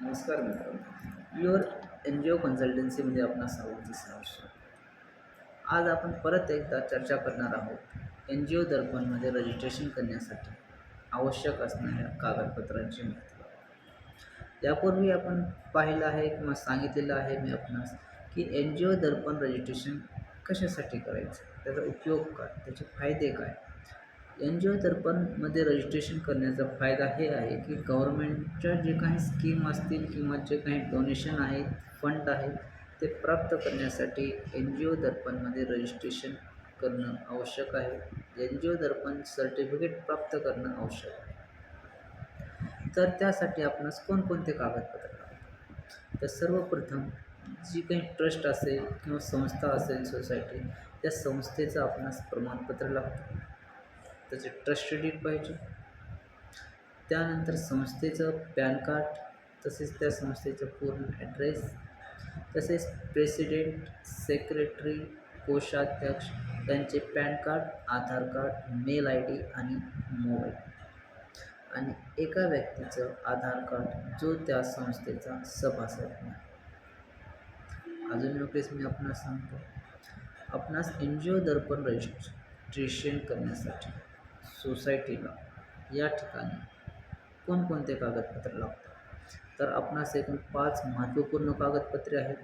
नमस्कार मित्र your N G ओ कन्सल्टन्सीमध्ये आपणास सर्वांचे सहर्ष आज आपण परत एकदा चर्चा करणार आहोत एन जी ओ दर्पणमध्ये रजिस्ट्रेशन करण्यासाठी आवश्यक असणाऱ्या कागदपत्रांची माहिती. यापूर्वी आपण पाहिलं आहे किंवा सांगितलेलं आहे मी आपणास की एन जी ओ दर्पण रजिस्ट्रेशन कशासाठी करायचं? त्याचा उपयोग काय? त्याचे फायदे काय? एन जी ओ दर्पणमध्ये रजिस्ट्रेशन करण्याचा फायदा हे आहे की गव्हर्मेंटच्या जे काही स्कीम असतील किंवा जे काही डोनेशन आहेत फंड आहेत ते प्राप्त करण्यासाठी एन जी ओ दर्पणमध्ये रजिस्ट्रेशन करणं आवश्यक आहे. एन जी ओ दर्पण सर्टिफिकेट प्राप्त करणं आवश्यक आहे. तर त्यासाठी आपणास कोणकोणते कागदपत्र लागतात? तर सर्वप्रथम जी काही ट्रस्ट असेल किंवा संस्था असेल सोसायटी त्या संस्थेचं आपणास प्रमाणपत्र लागतं. त्याचे ट्रस्ट डीड पाहिजे. त्यानंतर संस्थेचं पॅन कार्ड तसेच त्या संस्थेचं पूर्ण ॲड्रेस तसेच प्रेसिडेंट सेक्रेटरी कोषाध्यक्ष त्यांचे PAN card Aadhaar card mail I D आणि मोबाईल. आणि एका व्यक्तीचं आधार कार्ड जो त्या संस्थेचा सभासद नाही अजून नोकरीच मी आपणास सांगतो. आपणास एन जी ओ दर्पण रजिस्ट्रेशन करण्यासाठी सोसायटीला या ठिकाणी कोणकोणते कागदपत्र लागतात? तर आपणास एकूण पाच महत्त्वपूर्ण कागदपत्रे आहेत.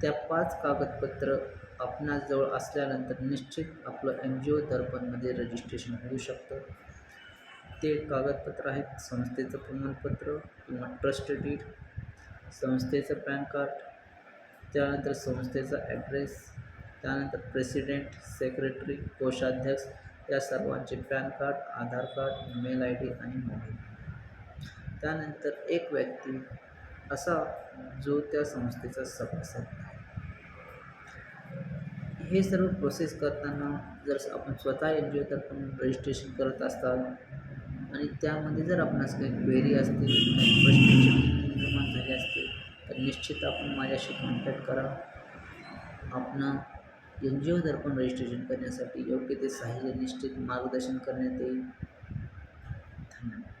त्या पाच कागदपत्र आपणाजवळ असल्यानंतर निश्चित आपलं एन जी ओ दर्पणमध्ये रजिस्ट्रेशन होऊ शकतं. ते कागदपत्र आहेत संस्थेचं प्रमाणपत्र किंवा ट्रस्ट डीड संस्थेचं पॅन कार्ड त्यानंतर संस्थेचा ॲड्रेस त्यानंतर प्रेसिडेंट सेक्रेटरी कोषाध्यक्ष या सर्वांचे PAN card Aadhaar card email I D आणि मोबाईल. त्यानंतर एक व्यक्ती असा जो त्या संस्थेचा सभासद आहे. हे सर्व प्रोसेस करताना जर आपण स्वतः एन जी ओ रजिस्ट्रेशन करत असताल आणि त्यामध्ये जर आपणास काही क्वेरी असतील काही प्रश्न निर्माण झाले असतील तर निश्चित आपण माझ्याशी कॉन्टॅक्ट करा. आपणा एन जी ओ दर्पण रजिस्ट्रेशन करण्यासाठी योग्य ते साहाय्य निश्चित मार्गदर्शन करण्यात येईल. धन्यवाद.